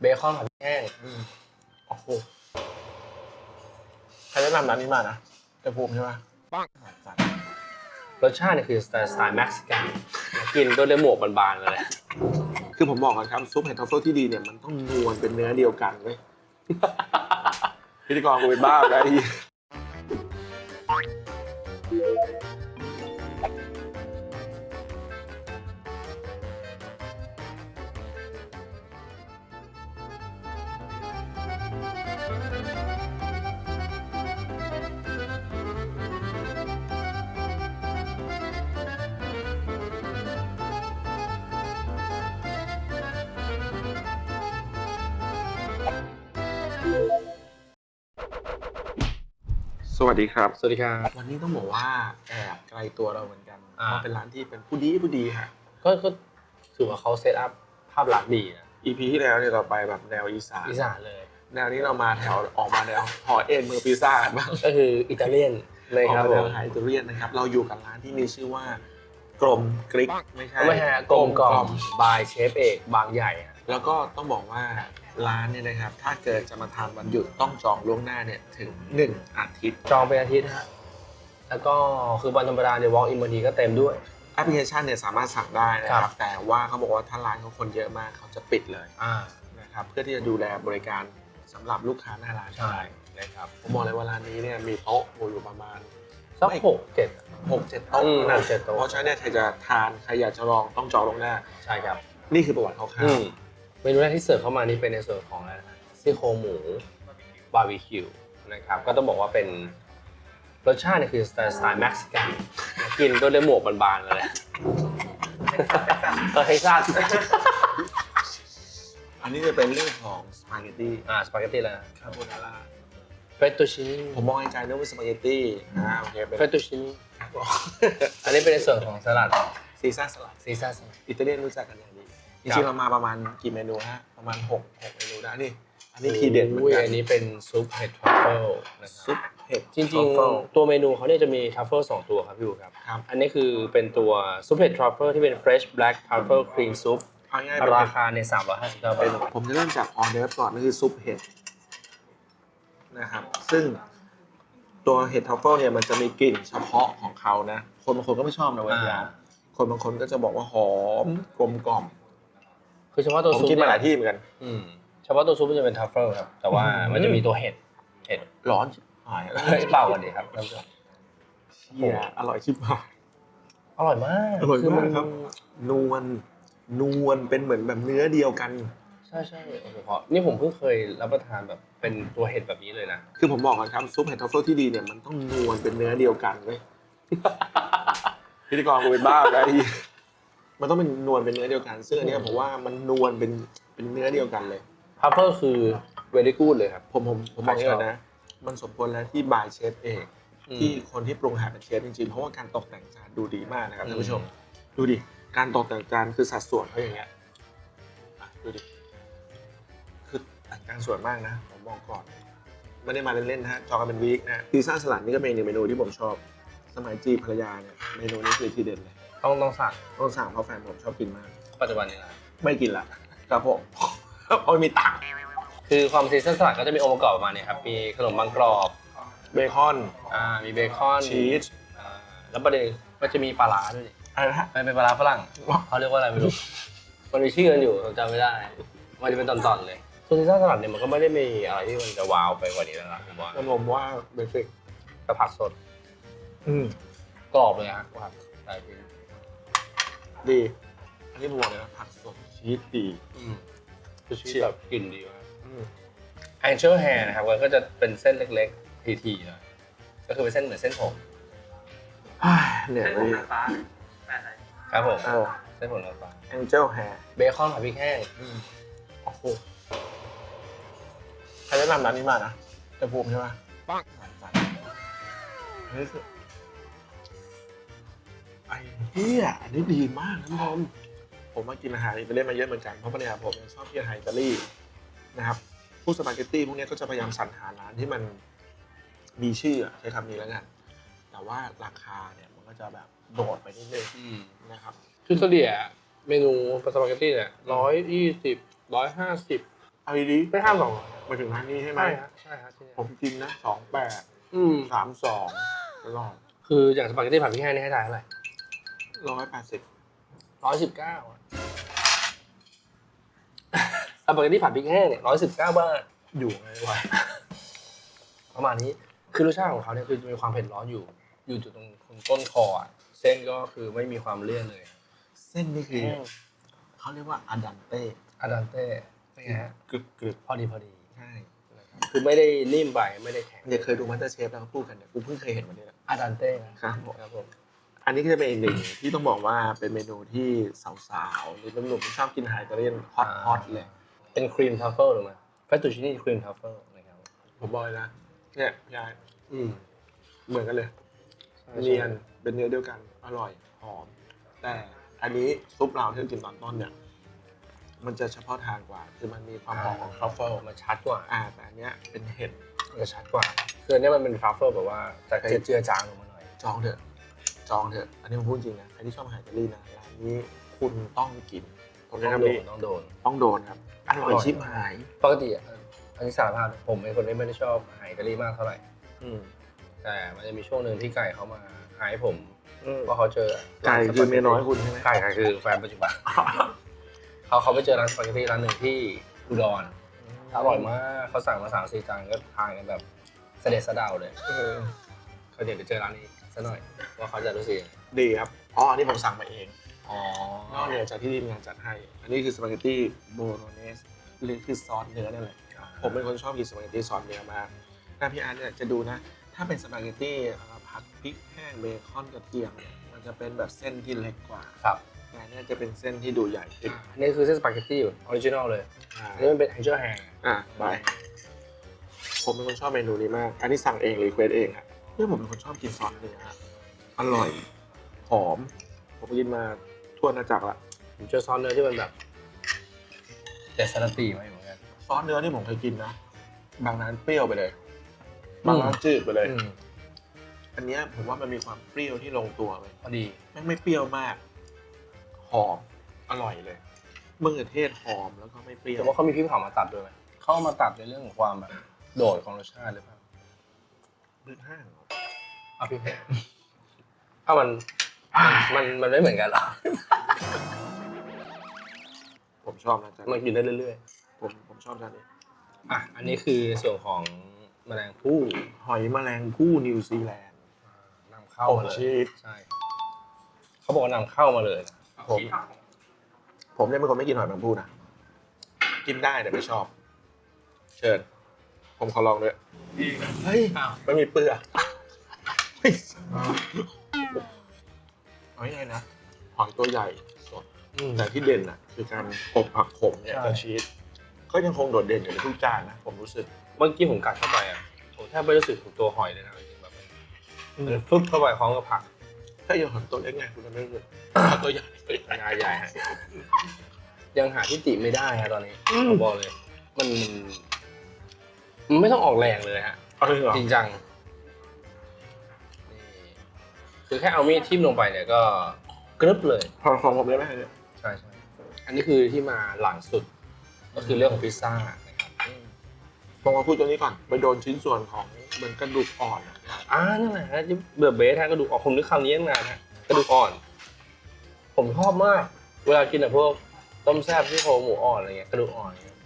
เบคอนผัดพริกแห้งอืมโอ้โหใครแนะนำร้านนี้มานะเจะภูมิใช่ไหมปังจัดรสชาติเนี่ยคือสไตล์สไตล์เม็กซิกันกินด้วยด้วยหมวกบานๆเลย คือผมบอกก่อนครับซุปเห็ดทรัฟเฟิลที่ดีเนี่ยมันต้องนวลเป็นเนื้อเดียวกันเว้ยพิธีกรกูเป็นบ้าไปแล้วไอ้ สวัสดีครับ สวัสดีครับ วันนี้ต้องบอกว่าแอบไกลตัวเราเหมือนกันอ่าเพราะเป็นร้านที่เป็นผู้ดีผู้ดีฮะ ก็ก็ถือว่าเขาเซตอัพภาพลักษณ์ดีนะ EP ที่แล้วเนี่ยเราไปแบบแนวอีสานอีสานเลย แนวนี้เรามาแถวออกมาแนวหอเอ็นมือพิซซ่ากันบ้างก็คืออิตาเลียนเลยออกครับมาผแนวมไฮอิตาเลียนนะครับเราอยู่กับร้านที่มีชื่อว่ากลมกริกไม่ใช่ไม่ใช่ฮะกลมกล่อมบายเชฟเอกบางใหญ่อะแล้วก็ต้องบอกว่า ร้านเนี่ยนะครับ ถ้าเกิดจะมาทานวันหยุดต้องจองล่วงหน้าเนี่ยถึง 1 อาทิตย์ จองเป็นอาทิตย์ฮะแล้วก็คือวันธรรมดาเนี่ย walk in บางทีก็เต็มด้วย แอปพลิเคชันเนี่ยสามารถสั่งได้นะคครัรับ บ แต่ว่าเขาบอกว่าถ้าร้านเขาคนเยอะมากเขาจะปิดเลยอ่า นะครับ เพื่อที่จะดูแลบริการสำหรับลูกค้าหน้าร้านใช่ นะครับ ผมบอกเลยว่าร้านนี้เนี่ยมีโต๊ะอยู่ประมาณ สักหกเจ็ด6 7โต๊ะอืมนะหกเจ็ดโต๊ะ เพราะฉะนั้นเนี่ยใครจะทานใครอยากจะลองต้องจองล่วงหน้า ใช่ครับ นี่คือประวัติคร่าวอืม เมนูแรกที่เสิร์ฟเข้ามานี่เป็นในส่วนของอะไรนะซี่โครงหมูบาร์บีคิวนะครับ ก็ต้องบอกว่าเป็นรสชาติเนี่ยคือสไตล์สไตล์เม็กซิกันกินด้วยด้วยหมวกบานๆเลยเออเท็กซัสๆอันนี้จะเป็นเรื่องของสปาเกตตี้อ่าสปาเกตตี้แล้วคาโบนาร่าเฟตตูชินีผมมองไกลๆนึกว่าสปาเกตตี้อ่าโอเคเป็นเฟตตูชินีอันนี้เป็นในส่วนของสลัดซีซ่าสลัดซีซ่าสอิตาเลียนรู้จักกันอย่างดี จครัริงบๆเรามาประมาณกี่เมนูฮะประมาณ6 6เมนูได้นี่ อันนี้ทีเด็ดเหมือนกันอันนี้เป็นซุปเห็ดทรัฟเฟิลนะคซุรับปเห็ดจริงทฟเฟิลๆตัวเมนูเขาเนี่ยจะมีทรัฟเฟิลสองตัวครับพี่อูครับครับอันนี้คือเป็นตัวซุปเห็ดทรัฟเฟิลที่เป็น fresh black truffle cream soup เอาง่ายๆเป็นราคาใน359บาเป็นทผมจะเริ่มจากออเดิร์ฟก่อนนั่นคือซุปเห็ดนะครับ ซึ่งตัวเห็ดทรัฟเฟิลเนี่ยมันจะมีกลิ่นเฉพาะของเขานะ คนบางคนก็ไม่ชอบนะเว้ยอ่ายาคนบางคนก็จะบอกว่าหอมกลมกล่อม คือเฉพาะตัวผมซุปกินมาหลายเยที่เหมือนกัน อืมเฉพาะตัวซุปมันจะเป็นทรัฟเฟิลครับ แต่ว่าอืมมันจะมีตัวเห็ดเห็ดร้อนชิบหายเฮ้ยเปล่ากันดีครับท่านผู้ชมเหี้ยอร่อยชิบหาย อร่อยมากอร่อยคืมากครับ นวลนวลเป็นเหมือนแบบเนื้อเดียวกัน ใช่ใช่โอ้โหเพราะนี่ผมเพิ่งเคยรับประทานแบบเป็นตัวเห็ดแบบนี้เลยนะคือผมบอกก่อนครับซุปเห็ดทรัฟเฟิลที่ดีเนี่ยมันต้องนวลเป็นเนื้อเดียวกันเว้ยพิธีกรกูเป็นบ้าไปแล้วไอ้เหี้ย มันต้องเป็นนวลเป็นเนื้อเดียวกัน ซึ่งอันเนี้ยผมว่ามันนวลเป็นเป็นเนื้อเดียวกันเลยทรัฟเฟิลคือ very good เลยครับ ผมผมผมบอกอย่างนี้ก่อนนะ มันสมควรแล้วที่บายเชฟเอกที่คนที่ปรุงอาหารเป็นเชฟจริงๆเพราะว่าการตกแต่งจานดูดีมากนะครับอืมท่านผู้ชม ดูดิการตกแต่งจานคือสัดส่วนเขาอย่างเงี้ยอะดูดิคือแต่งจานสวยมากนะผมบอกก่อนไม่ได้มาเล่นๆนะฮะจองกันเป็นวีคนะฮะพิซซ่าสลัดนี่ก็เป็นอีกหนึ่งเมนูที่ผมชอบ สมัยจีบภรรยาเนี่ยเมนูนี้คือทีเด็ดเลย ต้องต้องสั่งต้องสั่งเพราะแฟนผมชอบกินมาก ปัจจุบันนี้นะไม่กินละครับผมเพราะไม่มีตังค์คือความซีซันสลัดก็จะมีองค์ประกอบประมาณนี้ครับมีขนมบางกรอบเบคอนอ่ามีเบคอนชีสอ่าแล้วประเด็นมันจะมีปลาร้าด้วยนี่อะไรนะฮะมันเป็นปลาร้าฝรั่งเขาเรียกว่าอะไรไม่รู้มันมีชื่อกันอยู่ผมจำไม่ได้ มันจะเป็นตอนๆเลยส่วนซีซันสลัดเนี่ยมันก็ไม่ได้มีอะไรที่มันจะว้าวไปกว่านี้แล้วนะผมว่าแล้วผมว่าเบสิกแต่ผักสด อืมกรอบเลยฮะผักใช่พี่ ดีอันนี้ผมบอกเลยนะผักสดชีสดีอืมคือชีเฉีสยบแบบกลิ่นดีมากอืมแองเจิลแฮร์นะครับมันก็จะเป็นเส้นเล็กๆทีๆเลยก็คือเป็นเส้นเหมือนเส้นผมอ้ายเนี่ยเส้นเลผมยนางฟ้าแปดไหนครับผมโอ้เส้นผมนางฟ้าแองเจิลแฮร์เบคอนผัดพริกแห้งโอ้โหใครแนะนำร้านนี้มานะเจะภูมิใช่ไหมปังจัดอันนี้คือ ไอ้เหี้ยอันนี้ดีมากนะพี่ผมผมมากินอาหารอิตาเลียนมาเยอะเหมือนกันเพราะภรรยาผมเนี่ยชอบกินอาหารอิตาลีนะครับพวกสปาเกตตี้พวกเนี้ยก็จะพยายามสรรหาร้านที่มันมีชื่ออะใช้คำนี้แล้วกัน แต่ว่าราคาเนี่ยมันก็จะแบบโดดไปนิดนึงนะครับ คือเฉลี่ยเมนูสปาเกตตี้เนี่ยร้อยยี่สิบร้อยห้าสิบเอาดีไม่ข้ามสองๆมาถึงร้านนี้ใช่ไหมใช่ฮะใช่ฮะที่นี่ผมกินนะสองแปดอืมสามสองตลอดคืออย่างสปาเกตตี้ผัดพริกแห้งนี่ให้ทายเท่าไหร่ ร้อยแปดสิบร้อยสิบเก้าสปาเกตตี้ผัดพริกแห้งเนี่ยร้อยสิบเก้าบาทอยู่ไงวะประมาณนี้คือรสชาติของเขาเนี่ยคือจะมีความเผ็ดร้อนอยู่ อยู่จุดตรงตรงต้นคออะเส้นก็คือไม่มีความเลี่ยนเลย เส้นนี่คือเขาเรียกว่าอาดันเต้อาดันเต้เป็นไงฮะกรึบกรึบพอดีพอดีใช่นะครับคือไม่ได้นิ่มไปไม่ได้แข็งเดี๋ยวเคยดูมาสเตอร์เชฟแล้วเขาพูดกันเนี่ยกูเพิ่งเคยเห็นวันนี้แหละอาดันเต้นะครับผมครับผม อันนี้ก็จะเป็นอีกหนึ่งที่ต้องบอกว่าเป็นเมนูที่สาวๆหรือหนุ่มๆที่ชอบกินอาหารอิตาเลียนฮอตฮอตเลย เป็นครีมทัฟเฟิลหรือไหมเฟตตูชินี่ครีมทัฟเฟิลนะครับ ผมบอกเลยนะเนี่ยพี่ไอ้อืมเหมือนกันเลยใช่เนียนเป็นเนื้อเดียวกันอร่อยหอม แต่อันนี้ซุปเราที่เรากินตอนต้นเนี่ย มันจะเฉพาะทางกว่า คือมันมีความหอมของทรัฟเฟิลมันชัดกว่าอ่าแต่อันเนี้ยเป็นเห็ดมันจะชัดกว่า คืออันเนี้ยมันเป็นทรัฟเฟิลแบบว่าจะเฮ้ยเจือๆจางลงมาหน่อยจองเถอะ จองเถอะ อันนี้ผมพูดจริงนะ ใครที่ชอบอาหารอิตาลีนะร้านนี้คุณต้องกิน ผมต้จะองทำโดดีนต้องโดน ต้องโดนครับ อร่อยชิบหาย ปกติอะอันนี้สารภาพผมเป็นคนที่ไม่ได้ชอบอาหารอิตาลีมากเท่าไหร่อืมแต่มันจะมีช่วงหนึ่งที่ไก่เขามาหายผมอืมว่าเขาเจอไก่คือเมียน้อยคุณใช่ไหมไก่ไก่คือแฟนปัจจุบันเขาเขาไปเจอร้านสปาเกตตี้ร้านหนึ่งที่อุดรอร่อยมากเขาสั่งมาสามสี่จานก็ทานกันแบบเสด็จสะเดาเลยเออเขาเดี๋ยวไปเจอร้านนี้ ซะหน่อย ว่าเขาจะรู้สึกยังไงดีครับอ๋ออันนี้ผมสั่งมาเองอ๋อนอกเหนือจากที่ทีมงานจัดให้ อันนี้คือสปาเกตตี้โบโลเนสหรือคือซอสเนื้อนั่นแหละผมเป็นคนชอบกินสปาเกตตี้ซอสเนื้อมากถ้าพี่อาร์ตเนี่ยจะดูนะ ถ้าเป็นสปาเกตตี้เอ่อผัดพริกแห้งเบคอนกระเทียมเนี่ยมันจะเป็นแบบเส้นที่เล็กกว่าครับแต่อันเนี่ยจะเป็นเส้นที่ดูใหญ่ขึ้นอันนี้คือเส้นสปาเกตตี้ออริจินอลเลยอ่าอันนี้มันเป็นแองเจิลแฮงอะไปผมเป็นคนชอบเมนูนี้มากอันนี้สั่งเองรีเควสเองอะ เนี่ยผมเป็นคนชอบกินซอสเนื้ออะอร่อยหอม ผมกินมาทั่วนาจักรละผมเจอซอสเนื้อที่มันแบบ แต่สลัดตีมาเหมือนกัน ซอสเนื้อที่ผมเคยกินนะบางร้านเปรี้ยวไปเลย บางร้านจืดไปเลย อืมอันเนี้ยผมว่ามันมีความเปรี้ยวที่ลงตัวเลยพอดีแม่งไม่เปรี้ยวมาก หอม อร่อยเลยมะเขือเทศหอมแล้วก็ไม่เปรี้ยวแต่ว่าเขามีพริกเผามาตัดด้วยไหม เขาเอามาตัดในเรื่องของความแบบโดดของรสชาติหรือเปล่าพื้นห้างเหรอ เอาพริกแห้งถ้ามันมันมันไม่เหมือนกันหรอ ผมชอบนะจ๊ะมันกินได้เรื่อยผมผมชอบจานนี้ๆ อะ อันนี้คือส่วนของแมลงภู่หอยแมลงภู่นิวซีแลนด์ นำเข้ามาเลอบชียสใช่ เขาบอกว่านำเข้ามาเลยนะผม ผมเนี่ยเป็นคนไม่กินหอยแมลงภู่นะกินได้แต่ไม่ชอบ เชิญ ผมขอลองด้วยเฮ้ยอ้าวไม่มีเปลือก เฮ้ยเอาง่ายๆนะหอยตัวใหญ่สด แต่ที่เด่นอะ คือการอบผักขมเนี่ยใช่ กับชีสก็ยังคงโดดเด่นอยู่ในทุกจานนะ ผมรู้สึก เมื่อกี้ผมกัดเข้าไปอะผมแทบไม่รู้สึกถึงตัวหอยเลยนะจริงๆแบบมันฟึบเข้าไปพร้อมกับผักถ้าอย่างหอยตัวเล็กไงคุณจะไม่รู้สึกถ้าตัวใหญ่ตัวใหญ่งาใหญ่ฮะยังหาที่ติไม่ได้ฮะตอนนี้อืมผมบอกเลย มันมันไม่ต้องออกแรงเลยฮะ เอาเลยเหรอจริงจัง คือแค่เอามีดทิ่มลงไปเนี่ยก็กรึบเลย พอของผมได้ไหมเนี่ยใช่ใช่อันนี้คือที่มาหลังสุด ก็คือเรื่องของพิซซ่านะครับผมมาพูดตัวนี้ก่อน ไปโดนชิ้นส่วนของเหมือนกระดูกอ่อนอะอ่านั่นแหละฮะที่เบื่อเบสฮะกระดูกอ่อนผมนึกคำนี้ตั้งนานฮะกระดูกอ่อน ผมชอบมาก เวลากินอะพวกต้มแซ่บที่โครงหมูอ่อนอะไรเงี้ยกระดูกอ่อนอะไรเงี้ย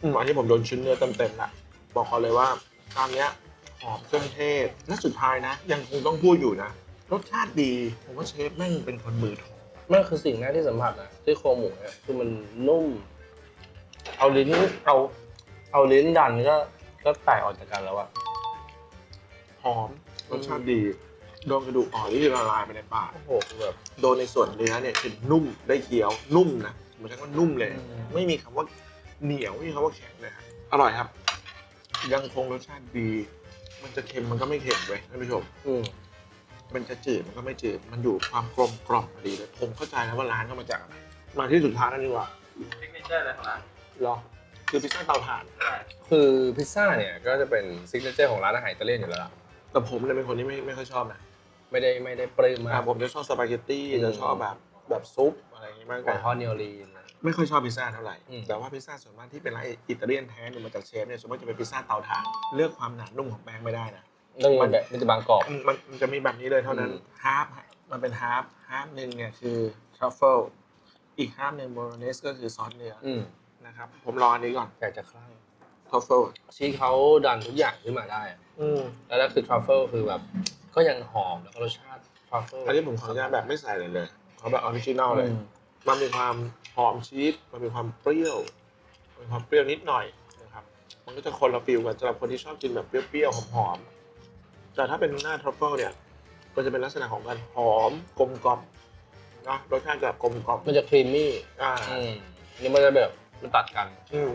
อืมอันนี้ผมโดนชิ้นเนื้อเต็มๆละบอกเขาเลยว่าตอนเนี้ย หอมเครื่องเทศ และสุดท้ายนะ ยังคงต้องพูดอยู่นะ รสชาติดี ผมว่าเชฟแม่งเป็นคนมือทองมันคือสิ่งแรกที่สัมผัสนะที่โครงหมูเนี่ยคือมันนุ่ม เอาลิ้นเอาเอาลิ้นดันก็ก็แตกออกจากกันแล้วอะหอมรสชาติดีโดนกระดูกอ่อนที่ละลายไปในปากโอ้โหคือแบบโดนในส่วนเนื้อเนี่ยคือนุ่มได้เคี้ยวนุ่มนะผมใช้คำว่านุ่มเลยอืมไม่มีคำว่าเหนียวไม่มีคำว่าแข็งเลยครับอร่อยครับ ยังคงรสชาติดี มันจะเค็มมันก็ไม่เค็มเลยท่านผู้ชมอืมมันจะจืดมันก็ไม่จืด มันอยู่ความกลมกล่อมพอดีเลย ผมเข้าใจแล้วว่าร้านก็มาจากอะไร มาที่สุดท้ายนั่นดีกว่าเทคนิคเจอร์อะไรของร้านเหรอ คือพิซซ่าเตาถ่านใช่คือพิซซ่าเนี่ยก็จะเป็นซิกเนเจอร์ของร้านอาหารอิตาเลียนอยู่แล้วล่ะแต่ผมเนี่ยเป็นคนที่ไม่ไม่ค่อยชอบนะไม่ได้ไม่ได้ปลื้มมาอ่าก ผมจะชอบสปาเกตตี้ อืม จะชอบแบบแบบซุปอะไรอย่างงี้มากกไก่ว่าทอดเนโอลีนไม่ค่อยชอบพิซซ่าเท่าไหร่ อืม แต่ว่าพิซซ่าส่วนมากที่เป็นร้านอิตาเลียนแท้เนี่ยมาจากเชฟเนี่ยส่วนมากจะเป็นพิซซ่าเตาถ่านเลือกความหนานุ่มของแป้งไม่ได้นะต้องมันแบบมันจะบางกรอบมันมันมันจะมีแบบนี้เลยเท่านั้นอืม ฮาร์ฟมันเป็นฮาร์ฟฮาร์ฟหนึ่งเนี่ยคือทรัฟเฟิลอีกฮาร์ฟหนึ่งโบโลเนสก็คือซอสเนื้อออืมนะครับ ผมรออันนี้ก่อนอยากจะคลั่งทรัฟเฟิลชีสเขาดันทุกอย่างขึ้นมาได้อะอืมแล้วนั่นคือทรัฟเฟิลคือแบบ ก็ยังหอมแล้วก็รสชาติทรัฟเฟิลอันนี้ผมขออนุญาตแบบไม่ใส่เลยเลยขอแบบออริจินอลเลย อืม มันมีความหอมชีสมันมีความเปรี้ยวมีความเปรี้ยวนิดหน่อยนะครับมันก็จะคนละฟิลกันสำหรับคนที่ชอบกินแบบเปรี้ยวๆหอมๆแต่ถ้าเป็นหน้าทรัฟเฟิลเนี่ยก็จะเป็นลักษณะของการหอมกลมกล่อมนะรสชาติจะกลมกล่อมมันจะครีมมี่อ่าอืมนี่มันจะแบบมันตัดกัน อืม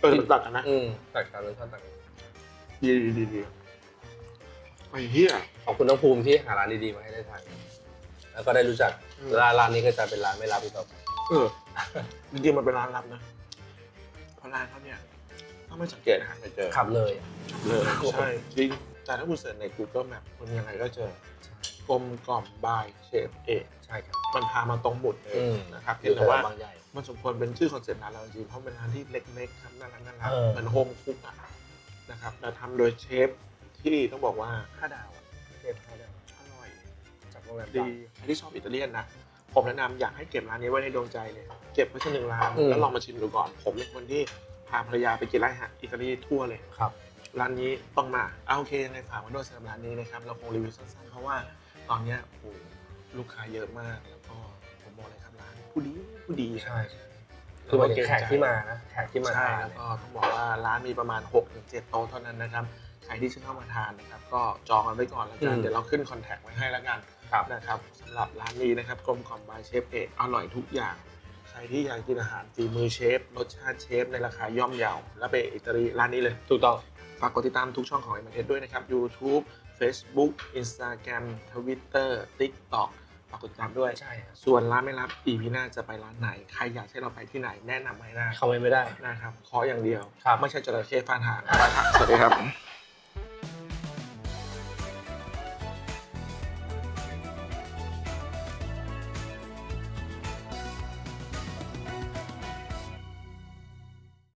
เออมันตัดกันนะอืมตัดกันรสชาติตัดกันดีดีดีดีไอ้เหี้ยขอบคุณน้องภูมิที่หาร้านดีๆมาให้ได้ทาน แล้วก็ได้รู้จักอืม ร้านร้านนี้ก็จะเป็นร้านไม่รับอีกต่อไปเออจริงๆมันเป็นร้านลับนะเพราะร้านเขาเนี่ยถ้าไม่สังเกตนะฮะไปเจอขับเลยเลยใช่จริงแต่ถ้าคุณเสิร์ชใน Google Map คุณยังไงก็เจอกลมกล่อมบายเชฟเอกใช่ครับมันพามาตรงหมุดเลยอืม นะครับอเห็นยู่แถแต่วว่า บางใหญ่ มันสมควรเป็นชื่อคอนเซ็ปต์ร้านเราจริงๆเพราะเป็นร้านที่เล็กๆครับน่ารักน่ารักเออ เหมือนโฮมคุกอะนะครับแต่ทำโดยเชฟที่ต้องบอกว่าห้าดาวอะ รงแรมดีดังใครที่ชอบอิตาเลียนนะผมแนะนำอยากให้เก็บร้านนี้ไว้ในดวงใจเลยเก็บไว้สักหนึ่งร้านอืม แล้วลองมาชิมดูก่อน ผมเป็นคนที่พาภรรยาไปกินร้านอาหารอิตาลีทั่วเลย ครับ ร้านนี้ต้องมาเอาโอเคยังไงฝากไว้ด้วยสำหรับร้านนี้นะครับ เราคงรีวิวสั้นๆ เพราะว่าตอนเนี้ยโอ้โหลูกค้าเยอะมาก แล้วก็ผมบอกเลยครับร้านผู้ดีผู้ดีใช่ใช่คือหมายถึงแขกที่มานะแขกที่มาใช่ทานแล้วเนี่ย ก็ต้องบอกว่าร้านมีประมาณ6-7โต๊ะเท่านั้นนะครับ ใครที่จะเข้ามาทานนะครับ ก็จองกันไว้ก่อนแล้วกันเดี๋ยวเราขึ้นคอนแทคไว้ให้แล้วกัน ครับนะครับสำหรับร้านนี้นะครับกลมกล่อมบายเชฟเอกอร่อยทุกอย่าง ใครที่อยากกินอาหารฝีมือเชฟ รสชาติเชฟ ในราคาย่อมเยาแล้วไปอิตาลีร้านนี้เลยถูกต้องฝากกดติดตามทุกช่องของ m อ s ด้วยนะครับ YouTube Facebook Instagram Twitter TikTok ฝากกดติดตามด้วย ใช่ครับส่วนร้านไม่รับ EP หน้าจะไปร้านไหน ใครอยากให้เราไปที่ไหนแนะนำให้ได้เข้าไปไม่ได้ นะครับขออย่างเดียว ครับ ไม่ใช่จระเข้ฟาดหางไปครับสวัสดีครับ